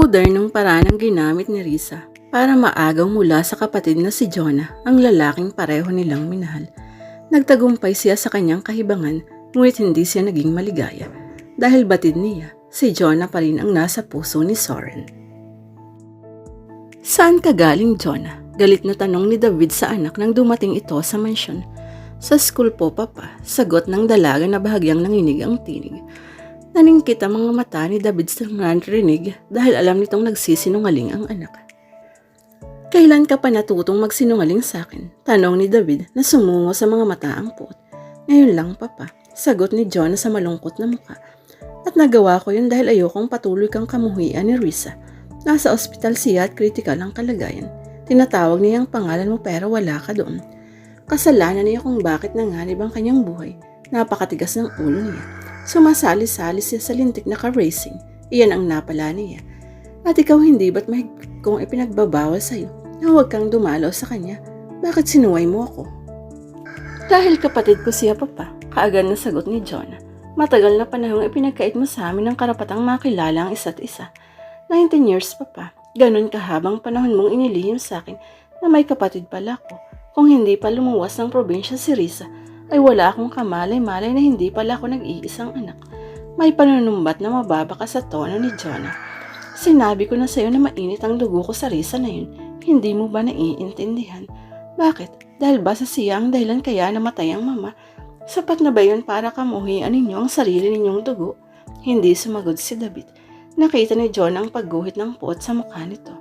Modernong paraan ang ginamit ni Risa para maagaw mula sa kapatid na si Jonah ang lalaking pareho nilang minahal. Nagtagumpay siya sa kanyang kahibangan ngunit hindi siya naging maligaya dahil batid niya si Jonah pa rin ang nasa puso ni Soren. Saan ka galing, Jonah? Galit na tanong ni David sa anak nang dumating ito sa mansyon. Sa school po, papa. Sagot ng dalaga na bahagyang nanginig ang tinig. Naningkit ang mga mata ni David sa narinig dahil alam nitong nagsisinungaling ang anak. Kailan ka pa natutong magsinungaling sa akin? Tanong ni David na sumungo sa mga mata ang puot. Ngayon lang, papa. Sagot ni John sa malungkot na muka. At nagawa ko yun dahil ayokong patuloy kang kamuhian ni Risa. Nasa ospital siya at critical ang kalagayan. Tinatawag niya ang pangalan mo pero wala ka doon. Kasalanan niya kung bakit nanganib ang kanyang buhay. Napakatigas ng ulo niya. Sumasali-sali siya sa lintik na ka-racing. Iyan ang napala niya. At ikaw hindi ba't may kung ipinagbabawal sa'yo na huwag kang dumalaw sa kanya? Bakit sinuway mo ako? Dahil kapatid ko siya, Papa, kaagad na sagot ni John. Matagal na panahong ipinagkait mo sa amin ng karapatang makilala ang isa't isa. 19 years, Papa. Ganon kahabang panahon mong inilihim sa akin na may kapatid pala ko. Kung hindi pa lumuwas ng probinsya si Risa, ay wala akong kamalay-malay na hindi pala ako nag-iisang anak. May panunumbat na mababa ka sa tono ni Jonah. Sinabi ko na sa'yo na mainit ang dugo ko sa Risa na yun. Hindi mo ba naiintindihan? Bakit? Dahil ba sa siya ang dahilan kaya namatay ang mama? Sapat na ba yun para kamuhian ninyo ang sarili ninyong dugo? Hindi sumagot si David. Nakita ni John ang pagguhit ng puot sa mukha nito.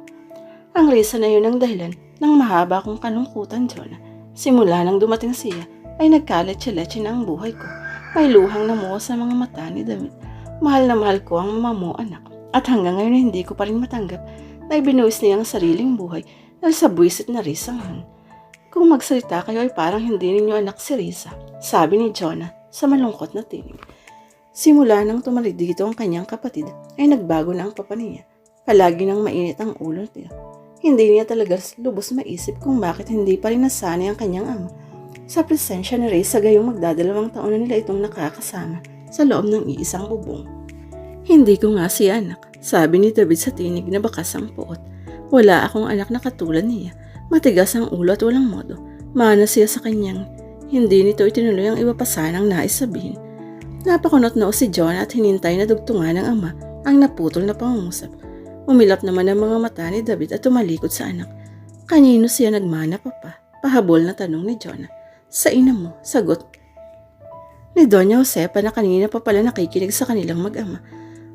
Ang Risa na yun ang dahilan ng mahaba kong kalungkutan, John. Simula nang dumating siya, ay nagkaletsi-letsi na ang buhay ko. May luhang namuha sa mga mata ni David. Mahal na mahal ko ang mama mo, anak. At hanggang ngayon hindi ko pa rin matanggap na ibinuwis niya ang sariling buhay dahil sa buwisit na Risa ngayon. Kung magsalita kayo ay parang hindi ninyo anak si Risa, sabi ni Jonah sa malungkot na tinig. Simula nang tumalig dito ang kanyang kapatid ay nagbago na ang papa niya. Palagi nang mainit ang ulo niya. Hindi niya talaga lubos maisip kung bakit hindi pa rin nasanay ang kanyang ama. Sa presensya ni Ray sa gayong magdadalawang taon na nila itong nakakasama sa loob ng iisang bubong. Hindi ko nga si anak, sabi ni David sa tinig na bakas ang puot. Wala akong anak na katulad niya. Matigas ang ulo at walang modo. Mana siya sa kanyang. Hindi nito itinuloy ang iba pa sanang nais sabihin. Napakunot noo si John at hinintay na dugtungan ng ama ang naputol na pangungusap. Umilap naman ang mga mata ni David at tumalikod sa anak. Kanino siya nagmana, papa? Pahabol na tanong ni John. Sa ina mo, sagot. Ni Doña Josepa na kanina pa pala nakikinig sa kanilang mag-ama.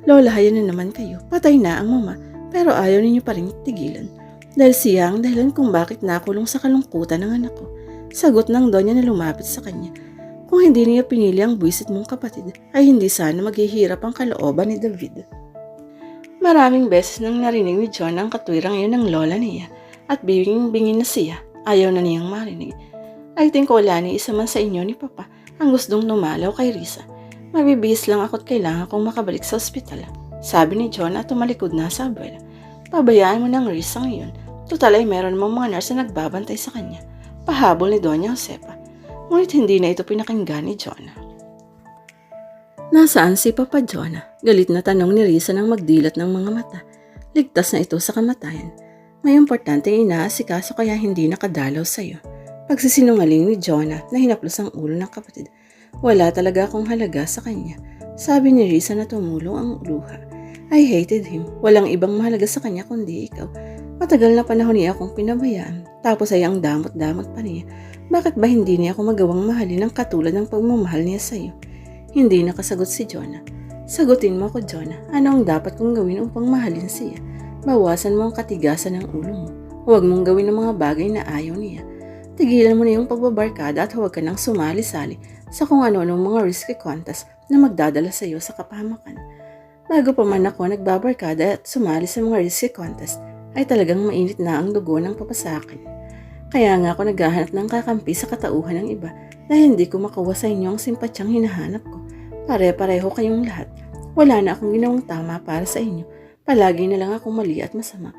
Lola, na naman kayo. Patay na ang mama, pero ayaw ninyo pa rin tigilan. Dahil siya ang dahilan kung bakit nakulong sa kalungkutan ng anak ko. Sagot ng Doña na lumapit sa kanya. Kung hindi niya pinili ang buwisit mong kapatid, ay hindi sana maghihirap ang kalooban ni David. Maraming beses nang narinig ni John ang katwirang iyon ng lola niya at binging-bingin na siya. Ayaw na niyang marinig. I think wala ni isa man sa inyo ni Papa ang gustong numalaw kay Risa. Mabibihis lang ako't kailangan kong makabalik sa ospital. Sabi ni John at tumalikod na sa abuela. Pabayaan mo ng Risa ngayon. Total ay meron mong mga nurse na nagbabantay sa kanya. Pahabol ni Doña Josepa. Ngunit hindi na ito pinakinggan ni John. Nasaan si Papa John? Galit na tanong ni Risa nang magdilat ng mga mata. Ligtas na ito sa kamatayan. May importanteng inaasikaso kaya hindi nakadalaw sa iyo. Pagsisinungaling ni Jonah na hinaplos ang ulo ng kapatid. Wala talaga akong halaga sa kanya. Sabi ni Risa na tumulong ang luha. I hated him. Walang ibang mahalaga sa kanya kundi ikaw. Matagal na panahon niya akong pinabayaan. Tapos ay ang damot-damot pa niya. Bakit ba hindi niya ako magawang mahalin ng katulad ng pagmamahal niya sa iyo? Hindi nakasagot si Jonah. Sagutin mo ako, Jonah. Ano ang dapat kong gawin upang mahalin siya? Bawasan mo ang katigasan ng ulo mo. Huwag mong gawin ang mga bagay na ayaw niya. Tigilan mo na yung pagbabarkada at huwag ka nang sumali-sali sa kung ano-anong mga risky contest na magdadala sa iyo sa kapahamakan. Bago pa man ako nagbabarkada at sumali sa mga risky contest, ay talagang mainit na ang dugo ng papasakin. Kaya nga ako naghahanap ng kakampi sa katauhan ng iba dahil hindi ko makuha sa inyo ang simpatyang hinahanap ko. Pare-pareho kayong lahat. Wala na akong ginawang tama para sa inyo. Palagi na lang akong mali at masama.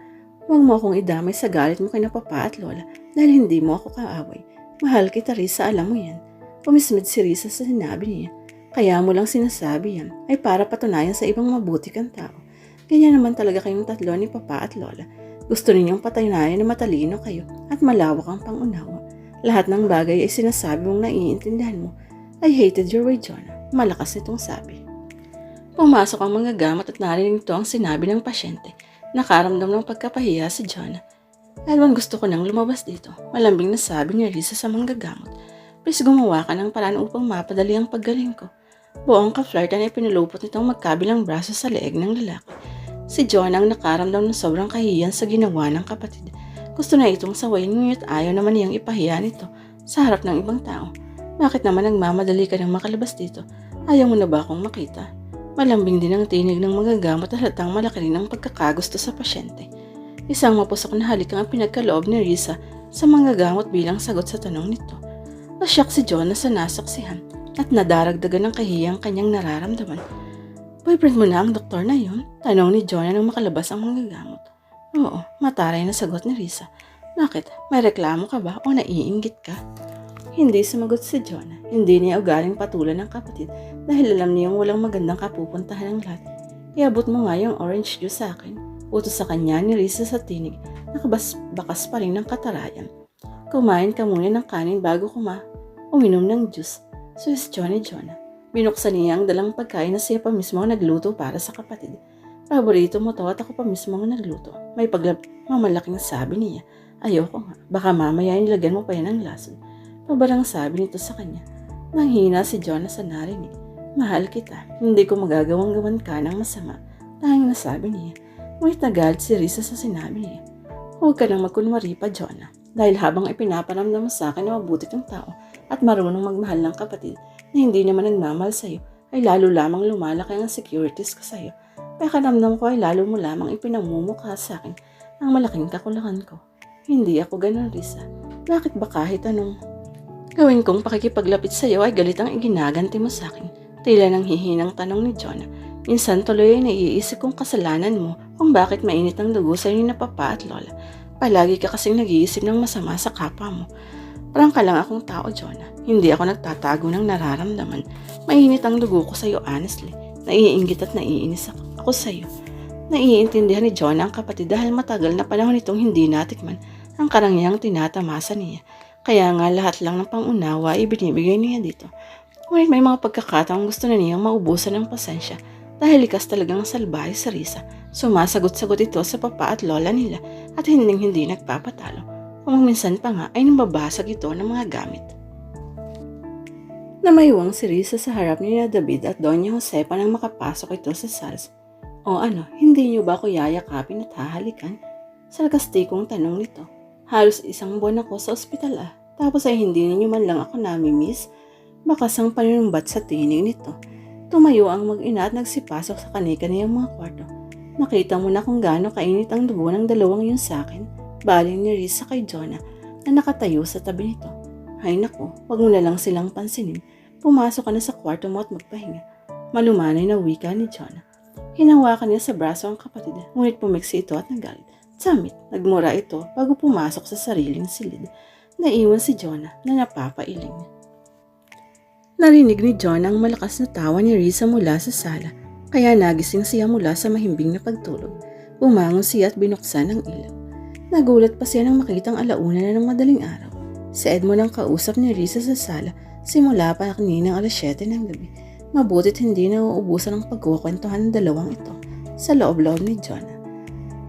Huwag mo akong idamay sa galit mo kay na papa at lola dahil hindi mo ako kaaway. Mahal kita Risa, alam mo yan. Umismid si Risa sa sinabi niya. Kaya mo lang sinasabi yan ay para patunayan sa ibang mabuti kang tao. Ganyan naman talaga kayong tatlo ni Papa at Lola. Gusto ninyong patunayan na matalino kayo at malawak ang pangunawa. Lahat ng bagay ay sinasabi mong naiintindihan mo. I hated your way, Jonah. Malakas nitong sabi. Pumasok ang mga gamot at narinig ito ang sinabi ng pasyente. Nakaramdam ng pagkapahiya si Jonah. Edwin, gusto ko nang lumabas dito. Malambing na sabi ni Risa sa mga gamot. Please gumawa ka ng paraan upang mapadali ang paggaling ko. Buong ka-flirtan ay pinulupot nitong magkabilang braso sa leeg ng lalaki. Si John ang nakaramdam ng sobrang kahiyan sa ginawa ng kapatid. Gusto na itong sawayin ngunit ayaw naman niyang ipahiya nito sa harap ng ibang tao. Bakit naman nagmamadali ka nang makalabas dito? Ayaw mo na ba akong makita? Malambing din ang tinig ng mga gamot at halatang malaki rin ang pagkakagusto sa pasyente. Isang mapusok na halik ang pinagkaloob ni Risa sa mga gamot bilang sagot sa tanong nito. Nasyak si John na sa nasaksihan at nadaragdagan ng kahiyang kanyang nararamdaman. Boyfriend mo na ang doktor na yun? Tanong ni John nang makalabas ang mga gamot. Oo, mataray na sagot ni Risa. Bakit? May reklamo ka ba o naiinggit ka? Hindi sumagot si John. Hindi niya ugaling patulan ng kapatid dahil alam niyang walang magandang kapupuntahan ng lahat. Iabot mo nga yung orange juice sa akin. Utos sa kanya ni Risa sa tinig. Nakabas bakas pa rin ng katarayan. Kumain ka muna ng kanin bago kuma. Uminom ng juice. Swiss Johnny John. Binuksan niya ang dalang pagkain na siya pa mismo ang nagluto para sa kapatid. Paborito mo to at ako pa mismo ang nagluto. May paglap mamalaking sabi niya. Ayoko nga. Baka mamaya nilagyan mo pa yan ng lason. Pabarang sabi nito sa kanya. Nanghina si John sa narinig. Mahal kita. Hindi ko magagawang gawan ka ng masama. Tanging nasabi niya. Ngunit nagalit si Risa sa sinabi niya. Huwag ka nang magkunwari pa, Jonah. Dahil habang ipinaparamdam mo sa akin na mabuti kang tao at marunong magmahal ng kapatid na hindi naman nagmamahal sa'yo, ay lalo lamang lumalaki ang securities ko sa'yo. Kaya karamdam ko ay lalo mo lamang ipinamumukha sa akin ang malaking kakulangan ko. Hindi ako ganun, Risa. Bakit ba kahit anong gawin kong pakikipaglapit sa iyo ay galit ang iginaganti mo sa akin? Tila nang hihinang tanong ni Jonah. Minsan tuloy ay naiisip kong kasalanan mo kung bakit mainit ang dugo sa ni papa at lola. Palagi ka kasing nag-iisip ng masama sa kapwa mo. Parang ka lang akong tao, Jonah. Hindi ako nagtatago ng nararamdaman. Mainit ang dugo ko sa iyo, honestly. Naiinggit at naiinis ako sa iyo. Naiintindihan ni Jonah ang kapatid dahil matagal na panahon itong hindi natikman ang karangyang tinatamasa niya. Kaya nga lahat lang ng pangunawa ay binibigay niya dito. Ngunit may mga pagkakataong gusto na niyang maubusan ng pasensya dahil likas talagang salbahe sa Risa. Sumasagot-sagot ito sa papa at lola nila at hinding-hindi nagpapatalo. Kung minsan pa nga ay nababasag ito ng mga gamit. Namayuwang si Risa sa harap ni na David at Doña Josepa nang makapasok ito sa sals. O ano, hindi niyo ba ako yayakapin at hahalikan? Sarkastikong tanong nito. Halos isang buwan ako sa ospital ah. Tapos ay hindi ninyo man lang ako nami-miss. Bakas ang panunumbat sa tinig nito. Tumayo ang mag-ina at nagsipasok sa kanika-niyang mga kwarto. Nakita mo na kung gaano kainit ang dugo ng dalawang yun sa akin. Baling ni Risa kay Jonah na nakatayo sa tabi nito. Ay nako, wag mo na lang silang pansinin. Pumasok ka na sa kwarto mo at magpahinga. Malumanay na wika ni Jonah. Hinawakan niya sa braso ang kapatid, ngunit pumiksi ito at nagalit. Samit, nagmura ito bago pumasok sa sariling silid. Naiwan si Jonah na napapailing. Narinig ni Jonah ang malakas na tawa ni Risa mula sa sala, kaya nagising siya mula sa mahimbing na pagtulog. Bumangon siya at binuksan ang ilaw. Nagulat pa siya nang makitang alauna na ng madaling araw. Si Edmond ang kausap ni Risa sa sala simula pa kaninang alas 7 ng gabi. Mabutit hindi na uubusan ang pagkukwentuhan ng dalawang ito sa loob-loob ni Jonah.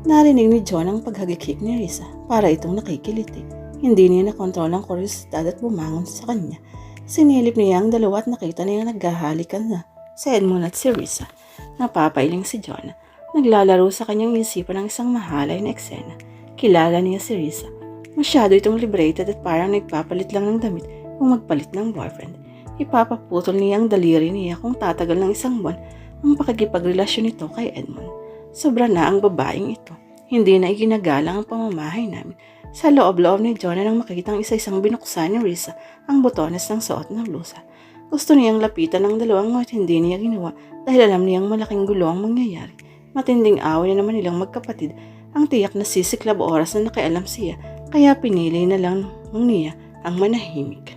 Narinig ni John ang paghagikik ni Risa para itong nakikiliti. Hindi niya nakontrol ang kuryosidad at bumangon sa kanya. Sinilip niya ang dalawa at nakita niya naghahalikan na si Edmond at si Risa. Napapailing si John. Naglalaro sa kanyang isipan ng isang mahalay na eksena. Kilala niya si Risa. Masyado itong liberated at parang nagpapalit lang ng damit kung magpalit ng boyfriend. Ipapaputol niya ang daliri niya kung tatagal ng isang buwan ang pakikipagrelasyon nito kay Edmond. Sobra na ang babaeng ito. Hindi na iginagalang ang pamamahay namin. Sa loob-loob ni Jonah nang makitang isa-isang binuksan ni Risa ang botones ng suot ng blusa. Gusto niyang lapitan ng dalawang ngunit hindi niya ginawa dahil alam niyang malaking gulo ang mangyayari. Matinding away na naman nilang magkapatid ang tiyak na sisiklab oras na nakialam siya kaya pinili na lang niya ang manahimik.